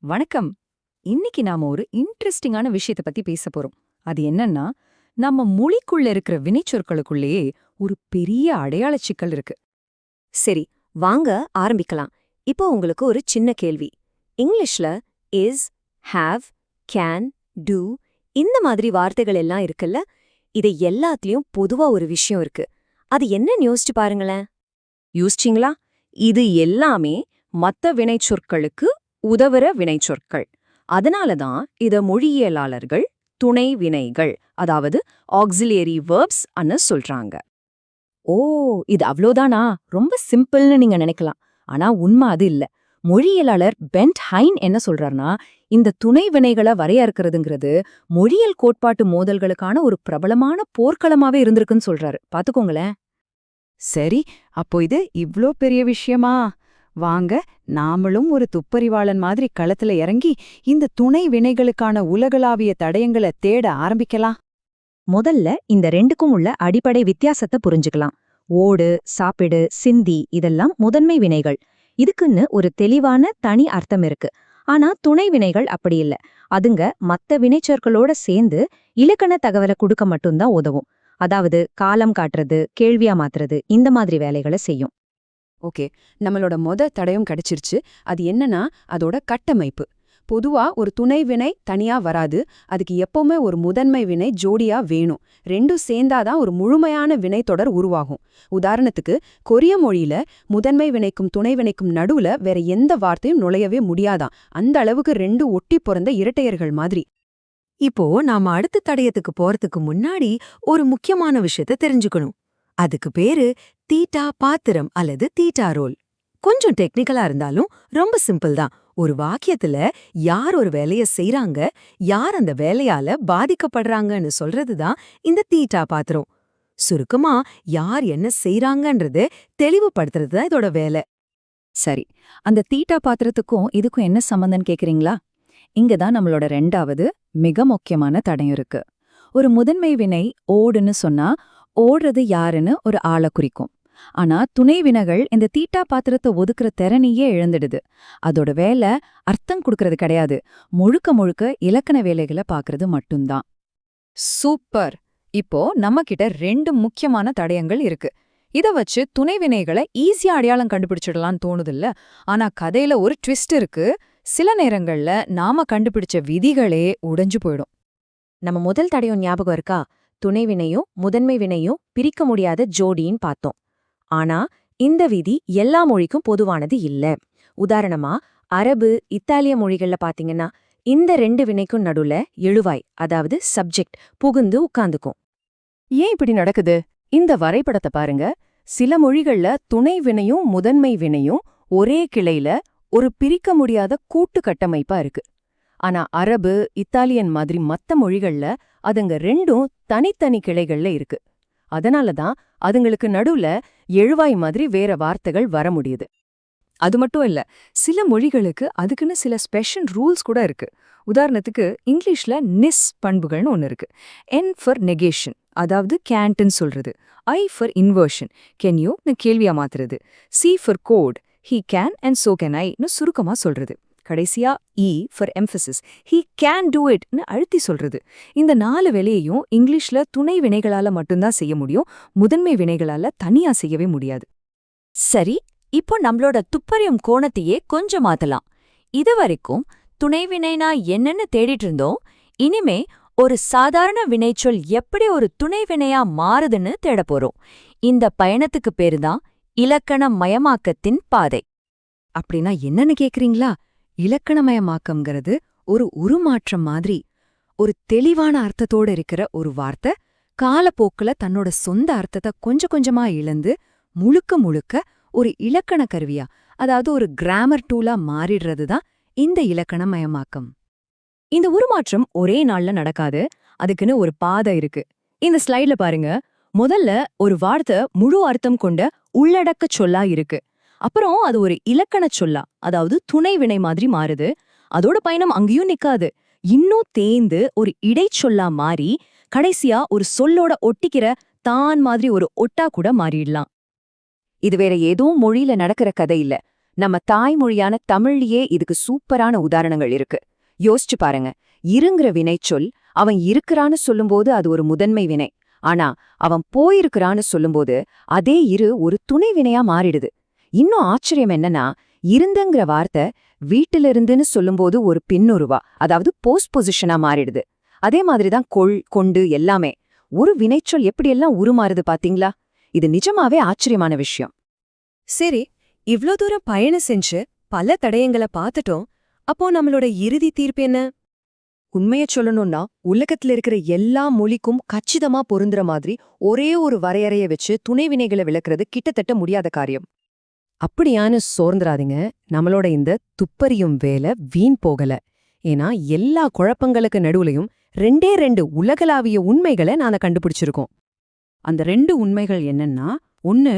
வணக்கம். இன்னைக்கு நாம ஒரு இன்ட்ரெஸ்டிங்கான விஷயத்தை பத்தி பேச போறோம். அது என்னன்னா நம்ம மொழிக்குள்ள இருக்கிற வினைச்சொற்களுக்குள்ளேயே ஒரு பெரிய அடையாள சிக்கல் இருக்கு. சரி வாங்க ஆரம்பிக்கலாம். இப்போ உங்களுக்கு ஒரு சின்ன கேள்வி. இங்கிலீஷ்ல இஸ் ஹாவ் கேன் டூ இந்த மாதிரி வார்த்தைகள் எல்லாம் இருக்குல்ல? இது எல்லாத்துலயும் பொதுவா ஒரு விஷயம் இருக்கு. அது என்னன்னு யோசிச்சு பாருங்களேன். யோசிச்சிங்களா? இது எல்லாமே மத்த வினைச்சொற்களுக்கு உதவுற வினைச்சொற்கள். அதனால தான் இத மொழியியலாளர்கள் துணை வினைகள் அதாவது ஆக்சிலியரி வேர்ப்ஸ் அன்னு சொல்றாங்க. ஓ இது அவ்வளோதானா ரொம்ப சிம்பிள்னு நீங்க நினைக்கலாம். ஆனா உண்மை அது இல்ல. மொழியியலாளர் பென்ட் ஹைன் என்ன சொல்றாருன்னா இந்த துணை வினைகளை வரையறுக்கிறதுங்கிறது மொழியியல் கோட்பாட்டு மோதல்களுக்கான ஒரு பிரபலமான போர்க்களமாவே இருந்திருக்குன்னு சொல்றாரு. பாத்துக்கோங்களேன். சரி அப்போ இது இவ்ளோ பெரிய விஷயமா? வாங்க நாமளும் ஒரு துப்பறிவாளன் மாதிரி களத்துல இறங்கி இந்த துணை வினைகளுக்கான உலகளாவிய தடயங்களை தேட ஆரம்பிக்கலாம். முதல்ல இந்த ரெண்டுக்கும் உள்ள அடிப்படை வித்தியாசத்தை புரிஞ்சுக்கலாம். ஓடு சாப்பிடு சிந்தி இதெல்லாம் முதன்மை வினைகள். இதுக்குன்னு ஒரு தெளிவான தனி அர்த்தம் இருக்கு. ஆனா துணை வினைகள் அப்படி இல்ல. அதுங்க மத்த வினைச்சொற்களோட சேர்ந்து இலக்கண தகவலை கொடுக்க மட்டும்தான் உதவும். அதாவது காலம் காட்டுறது கேள்வியா மாத்துறது இந்த மாதிரி வேலைகளை செய்யும். ஓகே. நம்மளோட மொத தடயம் கிடைச்சிருச்சு. அது என்னன்னா அதோட கட்டமைப்பு. பொதுவா ஒரு துணை வினை தனியா வராது. அதுக்கு எப்பவுமே ஒரு முதன்மை வினை ஜோடியா வேணும். ரெண்டும் சேர்ந்தாதான் ஒரு முழுமையான வினை தொடர் உருவாகும். உதாரணத்துக்கு கொரிய மொழியில முதன்மை வினைக்கும் துணை வினைக்கும் நடுவுல வேற எந்த வார்த்தையும் நுழையவே முடியாதாம் அந்த அளவுக்கு ரெண்டு ஒட்டி பிறந்த இரட்டையர்கள் மாதிரி. இப்போ நாம அடுத்த தடயத்துக்கு போறதுக்கு முன்னாடி ஒரு முக்கியமான விஷயத்த தெரிஞ்சுக்கணும். அதுக்கு பேரு தீட்டா பாத்திரம் அல்லது தீட்டா ரோல். கொஞ்சம் டெக்னிக்கலா இருந்தாலும் ரொம்ப சிம்பிள் தான். ஒரு வாக்கியத்துல யார் ஒரு வேலைய செய்றாங்க யார் அந்த வேலையால பாதிக்கப்படுறாங்கன்னு சொல்றதுதான் இந்த தீட்டா பாத்திரம். சுருக்கமா யார் என்ன செய்யறாங்கன்றது தெளிவுபடுத்துறது தான் இதோட வேலை. சரி அந்த தீட்டா பாத்திரத்துக்கும் இதுக்கும் என்ன சம்பந்தம் கேக்குறீங்களா? இங்க தான் நம்மளோட ரெண்டாவது மிக முக்கியமான தடையும் இருக்கு. ஒரு முதன்மை வினை ஓடுன்னு சொன்னா ஓடுறது யாருன்னு ஒரு ஆளை குறிக்கும். ஆனா துணை வினைகள் இந்த தீட்டா பாத்திரத்தை ஒதுக்குற திறனையே இழந்துடுது. அதோட வேலை அர்த்தம் கொடுக்கறது கிடையாது. முழுக்க முழுக்க இலக்கண வேலைகளை பாக்குறது மட்டும்தான். சூப்பர்! இப்போ நம்ம கிட்ட ரெண்டு முக்கியமான தடயங்கள் இருக்கு. இத வச்சு துணைவினைகளை ஈஸியா அடையாளம் கண்டுபிடிச்சிடலாம்னு தோணுதில்ல. ஆனா கதையில ஒரு ட்விஸ்ட் இருக்கு. சில நேரங்கள்ல நாம கண்டுபிடிச்ச விதிகளே உடைஞ்சு போயிடும். நம்ம முதல் தடயம் ஞாபகம் இருக்கா? துணை வினையும் முதன்மை வினையும் பிரிக்க முடியாத ஜோடின்னு பார்த்தோம். ஆனா இந்த விதி எல்லா மொழிக்கும் பொதுவானது இல்ல. உதாரணமா அரபு இத்தாலிய மொழிகள்ல பாத்தீங்கன்னா இந்த ரெண்டு வினைக்கும் நடுல எழுவாய் அதாவது சப்ஜெக்ட் புகுந்து உட்கார்ந்துக்கும். ஏன் இப்படி நடக்குது? இந்த வரைபடத்தை பாருங்க. சில மொழிகள்ல துணை வினையும் முதன்மை வினையும் ஒரே கிளையில ஒரு பிரிக்க முடியாத கூட்டு கட்டமைப்பா இருக்கு. ஆனா அரபு இத்தாலியன் மாதிரி மத்த மொழிகள்ல அதுங்க ரெண்டும் தனித்தனி கிளைகள்ல இருக்கு. அதனால தான் அதுங்களுக்கு நடுவுல எழுவாய் மாதிரி வேற வார்த்தைகள் வர முடியுது. அது மட்டும் இல்ல சில மொழிகளுக்கு அதுக்குன்னு சில ஸ்பெஷல் ரூல்ஸ் கூட இருக்கு. உதாரணத்துக்கு இங்கிலீஷ்ல நிஸ் பண்புகள்னு ஒன்னு இருக்கு. என் ஃபார் நெகேஷன் அதாவது கேண்ட்னு சொல்றது. I for inversion can you கேள்வியா மாத்துறது. C for code he can and so can ஐன்னு சுருக்கமா சொல்றது. கடைசியா E for emphasis he can do இட்னு அழுத்தி சொல்றது. இந்த நாலு வேலையையும் இங்கிலீஷ்ல துணை வினைகளால மட்டும்தான் செய்ய முடியும். முதன்மை வினைகளால தனியா செய்யவே முடியாது. சரி இப்போ நம்மளோட துப்பறியும் கோணத்தையே கொஞ்சம் மாத்தலாம். இது வரைக்கும் துணைவினைனா என்னன்னு தேடிட்டு இருந்தோம். இனிமே ஒரு சாதாரண வினைச்சொல் எப்படி ஒரு துணை வினையா மாறுதுன்னு தேடப் போறோம். இந்த பயணத்துக்கு பேருதான் இலக்கண மயமாக்கத்தின் பாதை. அப்படின்னா என்னன்னு கேக்குறீங்களா? இலக்கணமயமாக்கம்ங்கிறது ஒரு உருமாற்றம் மாதிரி ஒரு தெளிவான அர்த்தத்தோட இருக்கிற ஒரு வார்த்தை காலப்போக்குல தன்னோட சொந்த அர்த்தத்தை கொஞ்சம் கொஞ்சமா இழந்து முழுக்க முழுக்க ஒரு இலக்கண கருவியா அதாவது ஒரு கிராமர் டூலா மாறிடுறது தான் இந்த இலக்கணமயமாக்கம். இந்த உருமாற்றம் ஒரே நாள்ல நடக்காது அதுக்குன்னு ஒரு பாதை இருக்கு. இந்த ஸ்லைட்ல பாருங்க முதல்ல ஒரு வார்த்தை முழு அர்த்தம் கொண்ட உள்ளடக்க சொல்லா இருக்கு. அப்புறம் அது ஒரு இலக்கண சொல்லா அதாவது துணை வினை மாதிரி மாறுது. அதோட பயணம் அங்கேயும் நிக்காது. இன்னும் தேய்ந்து ஒரு இடைச்சொல்லா மாறி கடைசியா ஒரு சொல்லோட ஒட்டிக்கிற தான் மாதிரி ஒரு ஒட்டா கூட மாறிடலாம். இது வேற ஏதோ மொழியில நடக்கிற கதை இல்ல. நம்ம தாய்மொழியான தமிழ்லயே இதுக்கு சூப்பரான உதாரணங்கள் இருக்கு. யோசிச்சு பாருங்க. இருங்கிற வினைச்சொல் அவன் இருக்கிறான்னு சொல்லும்போது அது ஒரு முதன்மை வினை. ஆனா அவன் போயிருக்கிறான்னு சொல்லும்போது அதே இரு ஒரு துணை வினையா மாறிடுது. இன்னும் ஆச்சரியம் என்னன்னா இருந்தங்கிற வார்த்தை வீட்டிலிருந்துன்னு சொல்லும்போது ஒரு பின்னுருவா அதாவது போஸ்ட் பொசிஷனா மாறிடுது. அதே மாதிரிதான் கொள் கொண்டு எல்லாமே. ஒரு வினைச்சொல் எப்படியெல்லாம் உருமாறுது பாத்தீங்களா? இது நிஜமாவே ஆச்சரியமான விஷயம். சரி இவ்ளோ தூரம் பயணம் செஞ்சு பல தடயங்களை பார்த்துட்டோம் அப்போ நம்மளோட இறுதி தீர்ப்பு என்ன? உண்மைய சொல்லணும்னா உலகத்துல இருக்கிற எல்லா மொழிக்கும் கச்சிதமா பொருந்துற மாதிரி ஒரே ஒரு வரையறைய வச்சு துணைவினைகளை விளக்குறது கிட்டத்தட்ட முடியாத காரியம். அப்படியான்னு சோர்ந்துராதீங்க நம்மளோட இந்த துப்பறியும் வேலை வீண் போகல. ஏன்னா எல்லா குழப்பங்களுக்கு நடுவுலையும் ரெண்டே ரெண்டு உலகளாவிய உண்மைகளை நாங்க கண்டுபிடிச்சிருக்கோம். அந்த ரெண்டு உண்மைகள் என்னன்னா ஒன்னு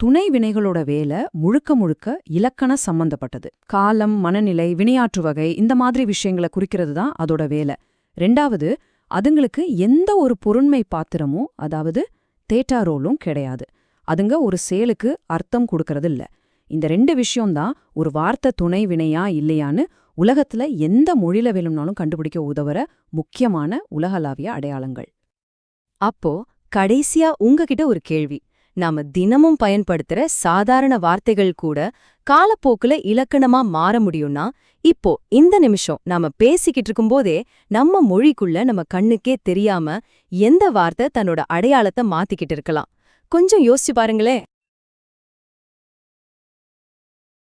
துணை வினைகளோட வேலை முழுக்க முழுக்க இலக்கண சம்பந்தப்பட்டது. காலம் மனநிலை வினையாற்று வகை இந்த மாதிரி விஷயங்களை குறிக்கிறது தான் அதோட வேலை. ரெண்டாவது அதுங்களுக்கு எந்த ஒரு பொருண்மை பாத்திரமும் அதாவது தேட்டா ரோலும் கிடையாது. அதுங்க ஒரு செயலுக்கு அர்த்தம் கொடுக்கறது இல்ல இந்த ரெண்டு விஷயம்தான் ஒரு வார்த்தை துணை வினையா இல்லையான்னு உலகத்துல எந்த மொழியில வேணும்னாலும் கண்டுபிடிக்க உதவுற முக்கியமான உலகளாவிய அடையாளங்கள். அப்போ கடைசியா உங்ககிட்ட ஒரு கேள்வி. நாம தினமும் பயன்படுத்துற சாதாரண வார்த்தைகள் கூட காலப்போக்குல இலக்கணமா மாற முடியும்னா இப்போ இந்த நிமிஷம் நாம பேசிக்கிட்டு இருக்கும்போதே நம்ம மொழிக்குள்ள நம்ம கண்ணுக்கே தெரியாம எந்த வார்த்தை தன்னோட அடையாளத்தை மாத்திக்கிட்டு இருக்கலாம். கொஞ்சம் யோசிச்சு பாருங்களேன்.